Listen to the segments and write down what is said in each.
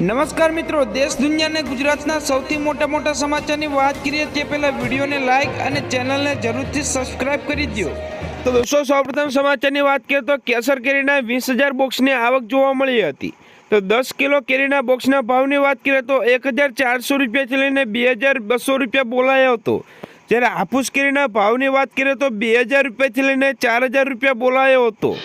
નમસ્કાર મિત્રો, દેશ દુનિયાને ગુજરાતના સૌથી મોટા મોટા સમાચારની વાત કરીએ તે પહેલાં વિડીયોને લાઇક અને ચેનલને જરૂરથી સબસ્ક્રાઇબ કરી દો તો દોસ્તો, સૌપ્રથમ સમાચારની વાત કરીએ તો કેસર કેરીના વીસ હજાર બોક્સની આવક જોવા મળી હતી. તો દસ કિલો કેરીના બોક્સના ભાવની વાત કરીએ તો એક હજાર ચારસો રૂપિયાથી લઈને બે હજાર બસો રૂપિયા બોલાયો હતો. જ્યારે હાફૂસ કેરીના ભાવની વાત કરીએ તો બે હજાર રૂપિયાથી લઈને ચાર હજાર રૂપિયા બોલાયો હતો.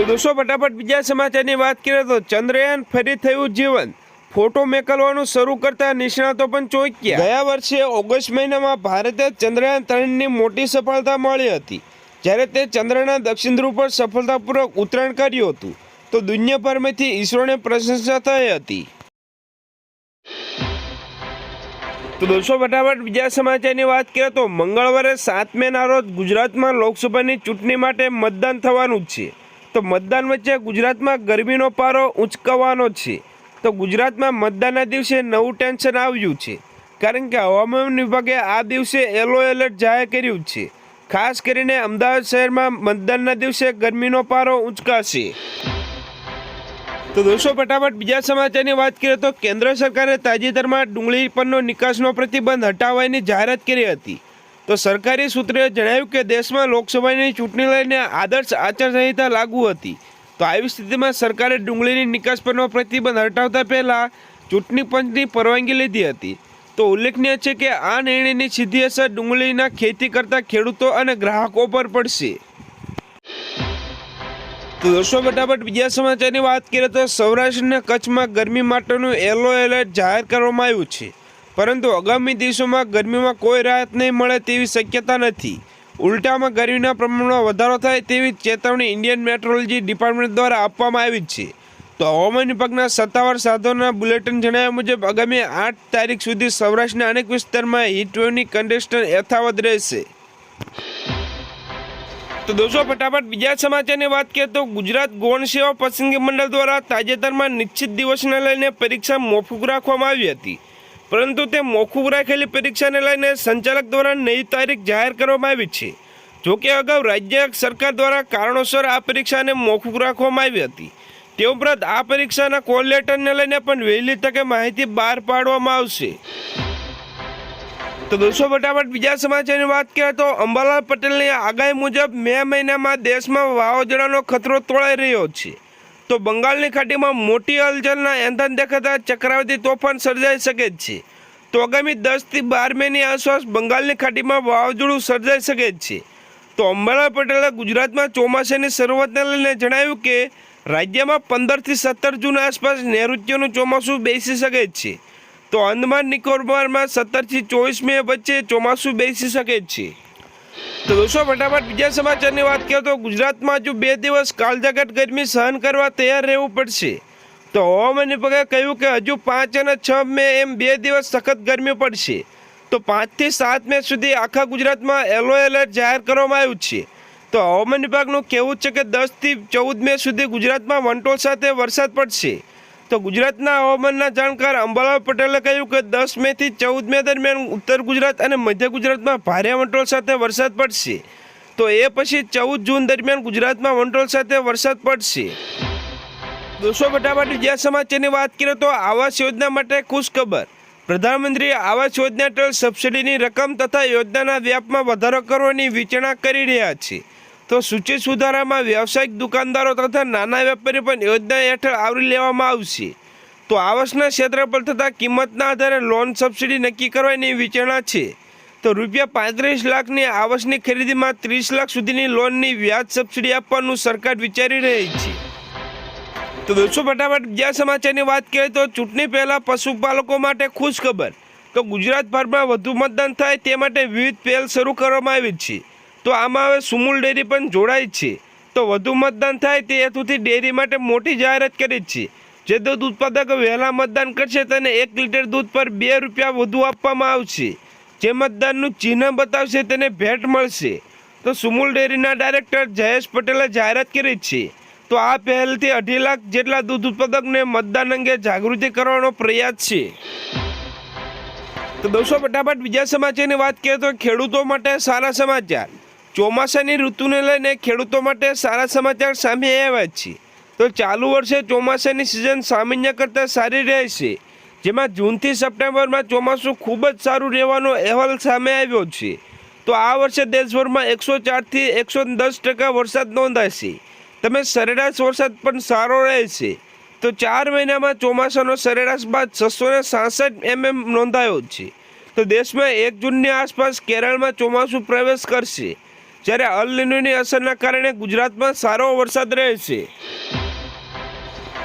તો દોસ્તો ફટાફટ બીજા સમાચારની વાત કરીએ તો ચંદ્રયાન ફરી થયું જીવન ફોટો મેકલવાનું શરૂ કરતા નિષ્ણાતો પણ ચોંક્યા. ગયા વર્ષે ઓગસ્ટ મહિનામાં ભારતે ચંદ્રયાન ત્રણની મોટી સફળતા મળી હતી. જ્યારે તે ચંદ્રના દક્ષિણ ધ્રુવ પર સફળતાપૂર્વક ઉતરાણ કર્યું હતું. તો દુનિયાભરમાંથી ઈસરોને પ્રશંસા થઈ હતી. તો દોસ્તો ફટાફટ બીજા સમાચારની વાત કરીએ તો મંગળવારે સાત મેના રોજ ગુજરાતમાં લોકસભાની ચૂંટણી માટે મતદાન થવાનું જ છે. તો મતદાન વચ્ચે ગુજરાતમાં ગરમીનો પારો ઊંચકવાનો છે. તો ગુજરાતમાં મતદાનના દિવસે નવું ટેન્શન આવ્યું છે. કારણ કે હવામાન વિભાગે આ દિવસે યલો એલર્ટ જાહેર કર્યું છે. ખાસ કરીને અમદાવાદ શહેરમાં મતદાનના દિવસે ગરમીનો પારો ઊંચકાશે તો દોસ્તો, ફટાફટ બીજા સમાચારની વાત કરીએ તો કેન્દ્ર સરકારે તાજેતરમાં ડુંગળી પરનો નિકાસનો પ્રતિબંધ હટાવવાની જાહેરાત કરી હતી. તો સરકારી સૂત્રે જણાવ્યું કે દેશમાં લોકસભાની ચૂંટણી લઈને આદર્શ આચારસંહિતા લાગુ હતી. તો આવી સ્થિતિમાં સરકારે ડુંગળીની નિકાસ પરનો પ્રતિબંધ હટાવતા પહેલાં ચૂંટણી પંચની પરવાનગી લીધી હતી. તો ઉલ્લેખનીય છે કે આ નિર્ણયની સીધી અસર ડુંગળીના ખેતી કરતા ખેડૂતો અને ગ્રાહકો પર પડશે. તો દોસ્તો, ફટાફટ બીજા સમાચારની વાત કરીએ તો સૌરાષ્ટ્ર અને કચ્છમાં ગરમી માટેનું યલો એલર્ટ જાહેર કરવામાં આવ્યું છે. પરંતુ આગામી દિવસોમાં ગરમીમાં કોઈ રાહત નહીં મળે તેવી શક્યતા નથી. ઉલટામાં ગરમીના પ્રમાણમાં વધારો થાય તેવી ચેતવણી ઇન્ડિયન મેટ્રોલોજી ડિપાર્ટમેન્ટ દ્વારા આપવામાં આવી છે. તો હવામાન વિભાગના સત્તાવાર સાધનોના બુલેટિન જણાવ્યા મુજબ આગામી આઠ તારીખ સુધી સૌરાષ્ટ્રના અનેક વિસ્તારમાં હીટવેવની કન્ડિશન યથાવત રહેશે. તો દોસ્તો, ફટાફટ બીજા સમાચારની વાત કરીએ તો ગુજરાત ગૌણ સેવા પસંદગી મંડળ દ્વારા તાજેતરમાં નિશ્ચિત દિવસને લઈને પરીક્ષા મોફુક રાખવામાં આવી હતી. પરંતુ તે મોકૂફ રાખેલી પરીક્ષાને લઈને સંચાલક દ્વારા નવી તારીખ જાહેર કરવામાં આવી છે. જોકે અગાઉ રાજ્ય સરકાર દ્વારા કારણોસર આ પરીક્ષાને મોકૂફ રાખવામાં આવી હતી. તે ઉપરાંત આ પરીક્ષાના કોલ લેટરને લઈને પણ વહેલી તકે માહિતી બહાર પાડવામાં આવશે. તો દોસ્તો, ફટાફટ બીજા સમાચારની વાત કરીએ તો અંબાલાલ પટેલની આગાહી મુજબ મે મહિનામાં દેશમાં વાવાઝોડાનો ખતરો તોળાઈ રહ્યો છે. તો બંગાળની ખાડીમાં મોટી હલચલના એંધન દેખાતા ચક્રવાતી તોફાન સર્જાઈ શકે જ છે. તો આગામી દસથી બાર મેની આસપાસ બંગાળની ખાડીમાં વાવાઝોડું સર્જાઈ શકે જ છે. તો અંબાલાલ પટેલે ગુજરાતમાં ચોમાસાની શરૂઆતને લઈને જણાવ્યું કે રાજ્યમાં પંદરથી સત્તર જૂન આસપાસ નૈઋત્યનું ચોમાસું બેસી શકે છે. તો અંદમાન નિકોબારમાં સત્તરથી ચોવીસ મે વચ્ચે ચોમાસું બેસી શકે જ છે. તો દોસ્તો, ફટાફટ બીજા સમાચારની વાત કરીએ તો ગુજરાતમાં હજુ બે દિવસ કાળજાગટ ગરમી સહન કરવા તૈયાર રહેવું પડશે, તો હવામાન વિભાગે કહ્યું કે હજુ પાંચ અને છ મે એમ બે દિવસ સખત ગરમી પડશે. તો પાંચથી સાત મે સુધી આખા ગુજરાતમાં યલો એલર્ટ જાહેર કરવામાં આવ્યું છે. તો હવામાન વિભાગનું કહેવું છે કે દસથી ચૌદ મે સુધી ગુજરાતમાં વંટોળ સાથે વરસાદ પડશે. તો ગુજરાતના હવામાનના જાણકાર અંબાલાલ પટેલે કહ્યું કે દસ મેથી ચૌદ મે દરમિયાન ઉત્તર ગુજરાત અને મધ્ય ગુજરાતમાં ભારે વંટોળ સાથે વરસાદ પડશે. તો એ પછી ચૌદ જૂન દરમિયાન ગુજરાતમાં વંટોળ સાથે વરસાદ પડશે. દોસ્તો, ફટાફટ બીજા સમાચારની વાત કરીએ તો આવાસ યોજના માટે ખુશ ખબર. પ્રધાનમંત્રી આવાસ યોજના હેઠળ સબસિડીની રકમ તથા યોજનાના વ્યાપમાં વધારો કરવાની વિચારણા કરી રહ્યા છે. તો સૂચિત સુધારામાં વ્યવસાયિક દુકાનદારો તથા નાના વેપારી પણ યોજના હેઠળ આવરી લેવામાં આવશે. તો આવાસના પર થતાં કિંમતના આધારે લોન સબસિડી નક્કી કરવાની વિચારણા છે. તો રૂપિયા પાંત્રીસ લાખની આવાસની ખરીદીમાં ત્રીસ લાખ સુધીની લોનની વ્યાજ સબસિડી આપવાનું સરકાર વિચારી રહી છે. તો દોસ્તો, ફટાફટ બીજા સમાચારની વાત કરીએ તો ચૂંટણી પહેલાં પશુપાલકો માટે ખુશ ખબર તો ગુજરાતભરમાં વધુ મતદાન થાય તે માટે વિવિધ પહેલ શરૂ કરવામાં આવી છે. તો આમાં હવે સુમૂલ ડેરી પણ જોડાય છે. તો વધુ મતદાન થાય તે હેતુથી ડેરી માટે મોટી જાહેરાત કરી છે. જે દૂધ ઉત્પાદકો વહેલા મતદાન કરશે તેને એક લીટર દૂધ પર બે રૂપિયા વધુ આપવામાં આવશે. જે મતદાનનું ચિહ્ન બતાવશે તેને ભેટ મળશે. તો સુમૂલ ડેરીના ડાયરેક્ટર જયેશ પટેલે જાહેરાત કરી છે. તો આ પહેલથી અઢી લાખ જેટલા દૂધ ઉત્પાદકને મતદાન અંગે જાગૃતિ કરવાનો પ્રયાસ છે. તો દોસ્તો, ફટાફટ બીજા સમાચારની વાત કરીએ તો ખેડૂતો માટે સારા સમાચાર. ચોમાસાની ઋતુને લઈને ખેડૂતો માટે સારા સમાચાર સામે આવ્યા છે. તો ચાલુ વર્ષે ચોમાસાની સિઝન સામાન્ય કરતાં સારી રહેશે જેમાં જૂનથી સપ્ટેમ્બરમાં ચોમાસું ખૂબ જ સારું રહેવાનો અહેવાલ સામે આવ્યો છે. તો આ વર્ષે દેશભરમાં એકસો ચારથી એકસો દસ ટકા વરસાદ નોંધાશે. તમે સરેરાશ વરસાદ પણ સારો રહેશે તો ચાર મહિનામાં ચોમાસાનો સરેરાશ બાદ છસો ને સાસઠ એમએમ નોંધાયો છે. તો દેશમાં એક જૂનની આસપાસ કેરળમાં ચોમાસું પ્રવેશ કરશે. જ્યારે અલ નિનોની અસરના કારણે ગુજરાતમાં સારો વરસાદ રહેશે.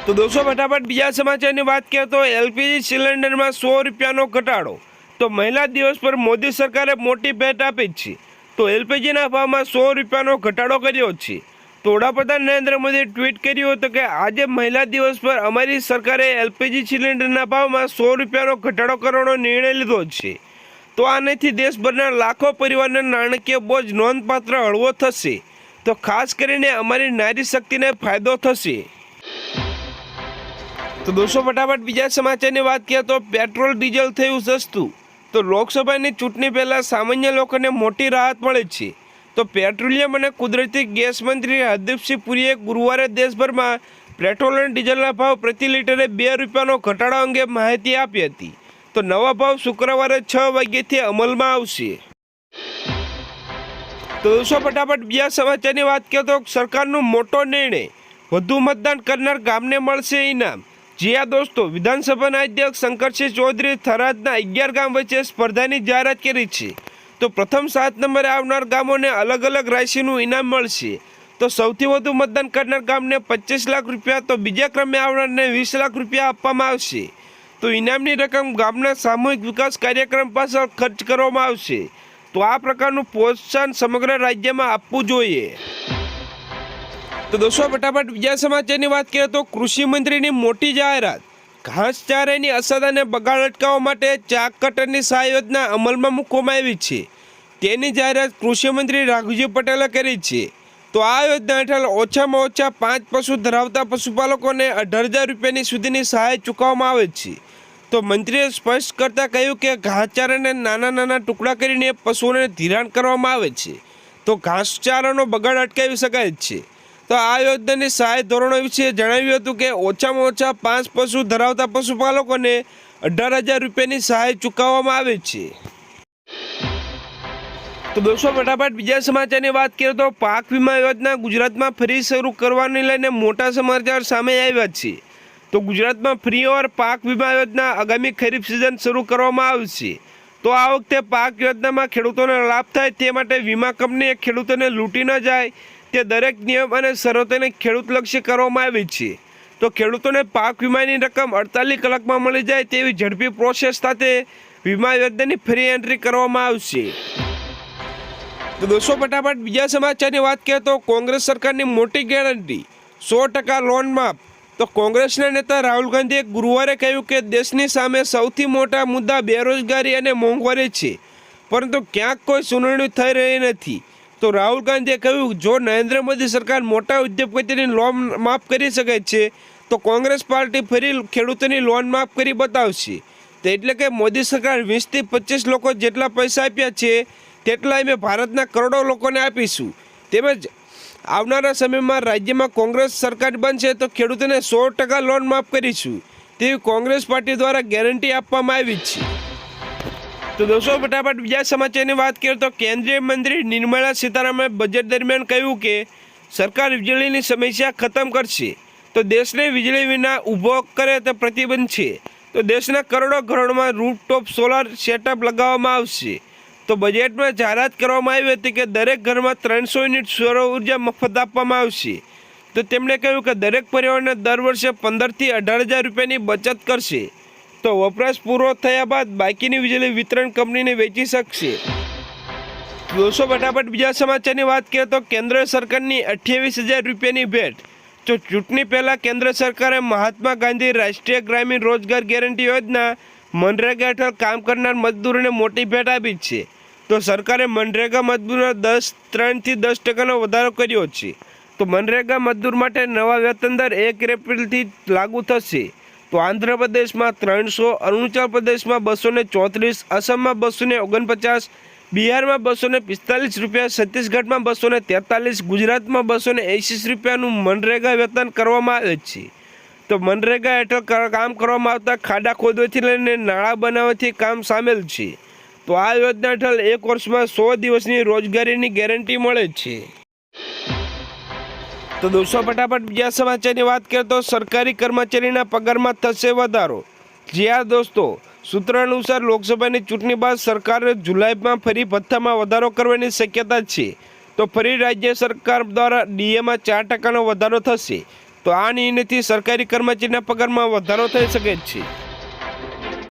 તો દોસ્તો, ફટાફટ બીજા સમાચારની વાત કરીએ તો એલપીજી સિલિન્ડરમાં સો રૂપિયાનો ઘટાડો. તો મહિલા દિવસ પર મોદી સરકારે મોટી ભેટ આપી છે. તો એલપીજીના ભાવમાં સો રૂપિયાનો ઘટાડો કર્યો છે. તો વડાપ્રધાન નરેન્દ્ર મોદીએ ટ્વીટ કર્યું હતું કે આજે મહિલા દિવસ પર અમારી સરકારે એલપીજી સિલિન્ડરના ભાવમાં સો રૂપિયાનો ઘટાડો કરવાનો નિર્ણય લીધો છે. તો આનાથી દેશભરના લાખો પરિવારના નાણાકીય બોજ નોંધપાત્ર હળવો થશે. તો ખાસ કરીને અમારી નારી શક્તિને ફાયદો થશે. તો દોસ્તો, ફટાફટ બીજા સમાચારની વાત કરીએ તો પેટ્રોલ, ડીઝલ થયું સસ્તું. તો લોકસભાની ચૂંટણી પહેલાં સામાન્ય લોકોને મોટી રાહત મળે છે. તો પેટ્રોલિયમ અને કુદરતી ગેસ મંત્રી હરદીપસિંહ પુરીએ ગુરુવારે દેશભરમાં પેટ્રોલ અને ડીઝલના ભાવ પ્રતિ લીટરે બે રૂપિયાનો ઘટાડો અંગે માહિતી આપી હતી. તો નવા ભાવ શુક્રવારે છ વાગ્યેથી અમલમાં આવશે. તો દોસ્તો, ફટાફટ બીજા સમાચારની વાત કરીએ તો સરકારનો મોટો નિર્ણય, વધુ મતદાન કરનાર ગામને મળશે ઇનામ. જી આ દોસ્તો, વિધાનસભાના અધ્યક્ષ શંકરસિંહ ચૌધરી થરાદના અગિયાર ગામ વચ્ચે સ્પર્ધાની જાહેરાત કરી છે. તો પ્રથમ સાત નંબરે આવનાર ગામોને અલગ અલગ રાશિનું ઇનામ મળશે. તો સૌથી વધુ મતદાન કરનાર ગામને પચીસ લાખ રૂપિયા, તો બીજા ક્રમે આવનારને વીસ લાખ રૂપિયા આપવામાં આવશે. તો ઇનામની રકમ ગામના સામૂહિક વિકાસ કાર્યક્રમ પાછળ ખર્ચ કરવામાં આવશે. તો આ પ્રકારનું પ્રોત્સાહન સમગ્ર રાજ્યમાં આપવું જોઈએ. તો દોસ્તો ફટાફટ બીજા સમાચારની વાત કરીએ તો કૃષિ મંત્રીની મોટી જાહેરાત. ઘાસચારાની અસર અને બગાડ અટકાવવા માટે ચાક કટરની સહાય યોજના અમલમાં મૂકવામાં આવી છે. તેની જાહેરાત કૃષિ મંત્રી રાઘુજી પટેલે કરી છે. તો આ યોજના હેઠળ ઓછામાં ઓછા પાંચ પશુ ધરાવતા પશુપાલકોને અઢાર હજાર રૂપિયાની સુધીની સહાય ચૂકવવામાં આવે છે. તો મંત્રીએ સ્પષ્ટ કરતાં કહ્યું કે ઘાસચારાને નાના નાના ટુકડા કરીને પશુઓને ધિરાણ કરવામાં આવે છે. તો ઘાસચારાનો બગાડ અટકાવી શકાય છે. તો આ યોજનાની સહાય ધોરણો વિશે જણાવ્યું હતું કે ઓછામાં ઓછા પાંચ પશુ ધરાવતા પશુપાલકોને અઢાર હજાર રૂપિયાની સહાય ચૂકવવામાં આવે છે. તો દોસ્તો, ફટાફટ બીજા સમાચારની વાત કરીએ તો પાક વીમા યોજના ગુજરાતમાં ફરી શરૂ કરવાને લઈને મોટા સમાચાર સામે આવ્યા છે. તો ગુજરાતમાં ફ્રી ઓર પાક વીમા યોજના આગામી ખરીફ સિઝન શરૂ કરવામાં આવશે તો આ વખતે પાક યોજનામાં ખેડૂતોને લાભ થાય તે માટે વીમા કંપનીએ ખેડૂતોને લૂંટી ન જાય તે દરેક નિયમ અને શરતોને ખેડૂતલક્ષી કરવામાં આવી છે. તો ખેડૂતોને પાક વીમાની રકમ અડતાલીસ કલાકમાં મળી જાય તેવી ઝડપી પ્રોસેસ સાથે વીમા યોજનાની ફ્રી એન્ટ્રી કરવામાં આવશે. તો દોસ્તો, ફટાફટ બીજા સમાચારની વાત કરીએ તો કોંગ્રેસ સરકારની મોટી ગેરંટી, સો ટકા લોન માફ. તો કોંગ્રેસના નેતા રાહુલ ગાંધીએ ગુરુવારે કહ્યું કે દેશની સામે સૌથી મોટા મુદ્દા બેરોજગારી અને મોંઘવારી છે, પરંતુ ક્યાંક કોઈ સુનાવણી થઈ રહી નથી. તો રાહુલ ગાંધીએ કહ્યું, જો નરેન્દ્ર મોદી સરકાર મોટા ઉદ્યોગપતિની લોન માફ કરી શકે છે, તો કોંગ્રેસ પાર્ટી ફરી ખેડૂતોની લોન માફ કરી બતાવશે. તો એટલે કે મોદી સરકાર વીસથી પચીસ લોકો જેટલા પૈસા આપ્યા છે તેટલા અમે ભારતના કરોડો લોકોને આપીશું. તેમજ આવનારા સમયમાં રાજ્યમાં કોંગ્રેસ સરકાર બનશે તો ખેડૂતોને સો ટકા લોન માફ કરીશું. તેવી કોંગ્રેસ પાર્ટી દ્વારા ગેરંટી આપવામાં આવી છે. તો દોસ્તો, ફટાફટ બીજા સમાચારની વાત કરીએ તો કેન્દ્રીય મંત્રી નિર્મલા સીતારામે બજેટ દરમિયાન કહ્યું કે, સરકાર વીજળીની સમસ્યા ખતમ કરશે. તો દેશને વીજળી વિના ઊભો કરે તે પ્રતિબંધ છે. તો દેશના કરોડો ઘરોમાં રૂફટોપ સોલાર સેટઅપ લગાવવામાં આવશે. તો બજેટમાં જાહેરાત કરવામાં આવી હતી કે દરેક ઘરમાં ત્રણસો યુનિટ સૌર ઊર્જા મફત આપવામાં આવશે. તો તેમણે કહ્યું કે દરેક પરિવારને દર વર્ષે પંદરથી અઢાર હજાર રૂપિયાની બચત કરશે. તો વપરાશ પૂરો થયા બાદ બાકીની વીજળી વિતરણ કંપનીને વેચી શકશે. દોસ્તો ફટાફટ બીજા સમાચારની વાત કરીએ તો કેન્દ્ર સરકારની અઠ્યાવીસ હજાર રૂપિયાની ભેટ. તો ચૂંટણી પહેલાં કેન્દ્ર સરકારે મહાત્મા ગાંધી રાષ્ટ્રીય ગ્રામીણ રોજગાર ગેરંટી યોજના મનરેગા હેઠળ કામ કરનાર મજદૂરોને મોટી ભેટ આપી છે. તો સરકારે મનરેગા મજદૂરના દસ, ત્રણથી દસ ટકાનો વધારો કર્યો છે. તો મનરેગા મજદૂર માટે નવા વેતન દર એક એપ્રિલથી લાગુ થશે. તો આંધ્રપ્રદેશમાં ત્રણસો, અરુણાચલ પ્રદેશમાં બસો ને ચોત્રીસ અસમમાં બસો ને ઓગણપચાસ, બિહારમાં બસો ને પિસ્તાલીસ રૂપિયા, છત્તીસગઢમાં બસો ને તેતાલીસ, ગુજરાતમાં બસો ને રૂપિયાનું મનરેગા વેતન કરવામાં આવે છે. તો મનરેગા હેઠળ કામ કરવામાં આવતા ખાડા ખોદવાથી લઈને નાળા બનાવવાથી કામ સામેલ છે. તો આ યોજના હેઠળ એક વર્ષમાં સો દિવસની રોજગારીની ગેરંટી મળે છે. તો દોસ્તો, ફટાફટ બીજા સમાચારની વાત કરીએ તો સરકારી કર્મચારીના પગારમાં થશે વધારો. જ્યાં દોસ્તો, સૂત્ર અનુસાર લોકસભાની ચૂંટણી બાદ સરકારે જુલાઈમાં ફરી ભથ્થામાં વધારો કરવાની શક્યતા છે. તો ફરી રાજ્ય સરકાર દ્વારા ડીએમાં ચાર ટકાનો વધારો થશે. તો આ નિર્ણયથી સરકારી કર્મચારીના પગારમાં વધારો થઈ શકે છે.